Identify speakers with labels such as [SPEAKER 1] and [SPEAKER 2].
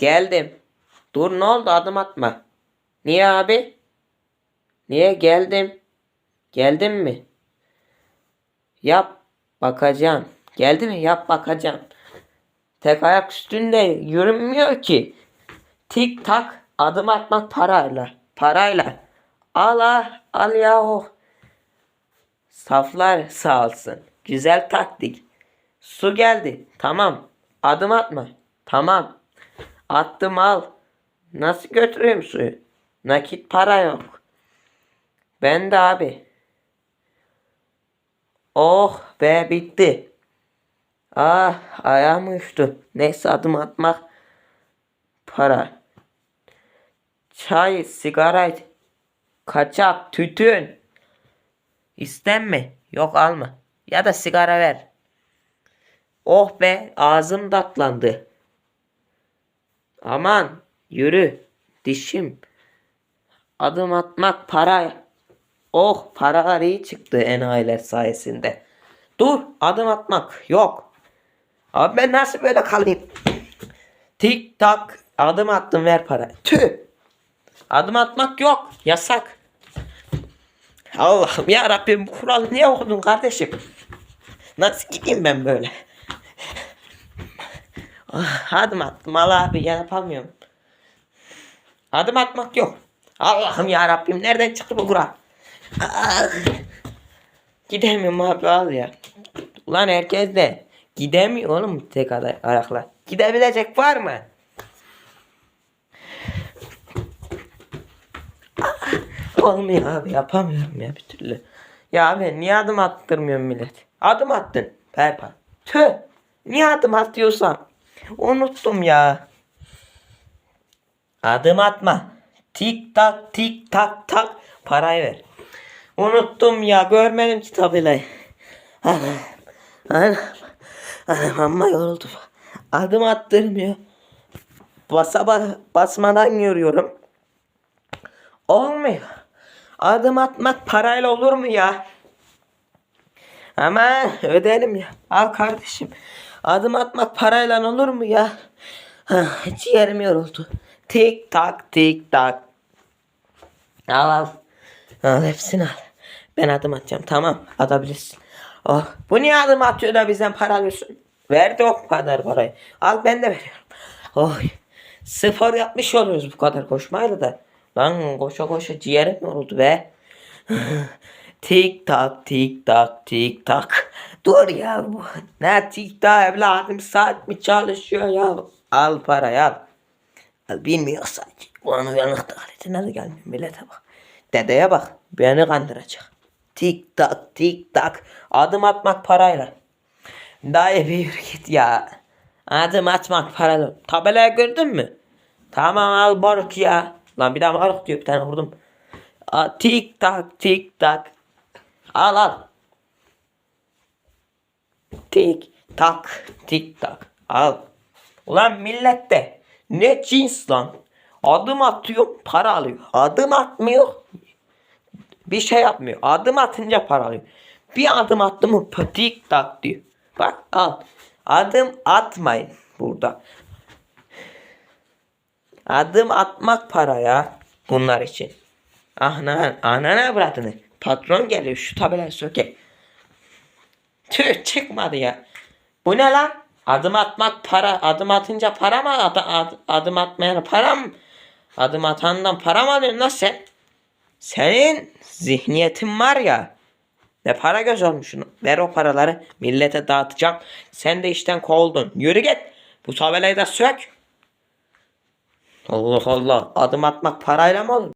[SPEAKER 1] Geldim. Dur ne oldu adım atma. Niye abi? Niye geldim? Geldin mi? Yap bakacağım. Geldi mi? Yap bakacağım. Tek ayak üstünde yürünmüyor ki. Tik tak adım atmak parayla. Parayla. Al al, al yahu. Saflar sağ olsun. Güzel taktik. Su geldi. Tamam. Adım atma. Tamam. Attım al. Nasıl götüreyim suyu? Nakit para yok. Ben de abi. Oh be bitti. Ah ayağım uyuştu. Neyse adım atmak. Para. Çay, sigara, kaçak, tütün. İstenme. Yok alma. Ya da sigara ver. Oh be ağzım tatlandı. Aman yürü dişim. Adım atmak para. Oh paralar iyi çıktı enayiler sayesinde. Dur adım atmak yok. Abi ben nasıl böyle kalayım? Tik tak adım attım ver para. Tüh. Adım atmak yok. Yasak. Allah'ım ya Rabbim bu kuralı niye okudun kardeşim? Nasıl gideyim ben böyle? Ah, adım attım Allah abi yapamıyorum. Adım atmak yok. Allah'ım ya Rabbim nereden çıktı bu kural? Ah. Gidemiyorum abi al ya. Ulan herkes de gidemiyor oğlum tek ayakla. Gidebilecek var mı? Ah, Olmuyor abi yapamıyorum ya bir türlü. Ya ben niye adım attırmıyorum millet? Adım attın. Perpa. Tüh. Niye adım atıyorsan? Unuttum ya. Adım atma. Tik tak tik tak tak. Parayı ver. Unuttum ya. Görmedim ki tabelayı. Anam. Anam. Anam amma yoruldum. Adım attırmıyor. Basa ba- basmadan yürüyorum. Olmuyor. Adım atmak parayla olur mu ya? Ama öderim ya. Al kardeşim. Adım atmak parayla olur mu ya? Ah, Ciğerim yoruldu. Tik tak tik tak. Al al. Al hepsini al. Ben adım atacağım. Tamam atabilirsin. Oh, bu niye adım atıyor da bizden para alıyorsun? Verdi o kadar parayı. Al ben de veriyorum. Oy. Spor yapmış oluyoruz bu kadar koşmayla da. Lan koşa koşa ciğerim yoruldu be. tik tak tik tak tik tak. Dur ya. Ne tik tak evladım saat mi çalışıyor ya? Al parayı al. Al bilmiyorsan. Ulan uyanık aletine de gelmiyor millete bak. Dedeye bak. Beni kandıracak. Tik tak. Adım atmak parayla. Dayı bir git ya. Adım atmak paralı. Tabelayı gördün mü? Tamam al baruk ya. Lan bir daha baruk diyor bir tane vurdum. Tak tik tak. Al al. Tik tak tik tak. Al. Ulan millette ne cins lan. Adım atıyor para alıyor. Adım atmıyor. Bir şey yapmıyor. Adım atınca para alıyor. Bir adım attı mı tik tak diyor. Bak al. Adım atmayın burada. Adım atmak para ya bunlar için. Ana, anana avradını. Patron geliyor şu tabelayı söke. Tüh çıkmadı ya. Bu ne lan? Adım atmak para. Adım atınca para mı? Ad, ad- adım atmayana para mı? Adım atandan para mı alıyorsun lan sen? Senin zihniyetin var ya. Ne para göz olmuşsun. Ver o paraları millete dağıtacağım. Sen de işten kovuldun. Yürü git. Bu tabelayı da sök. Allah Allah. Adım atmak parayla mı olur?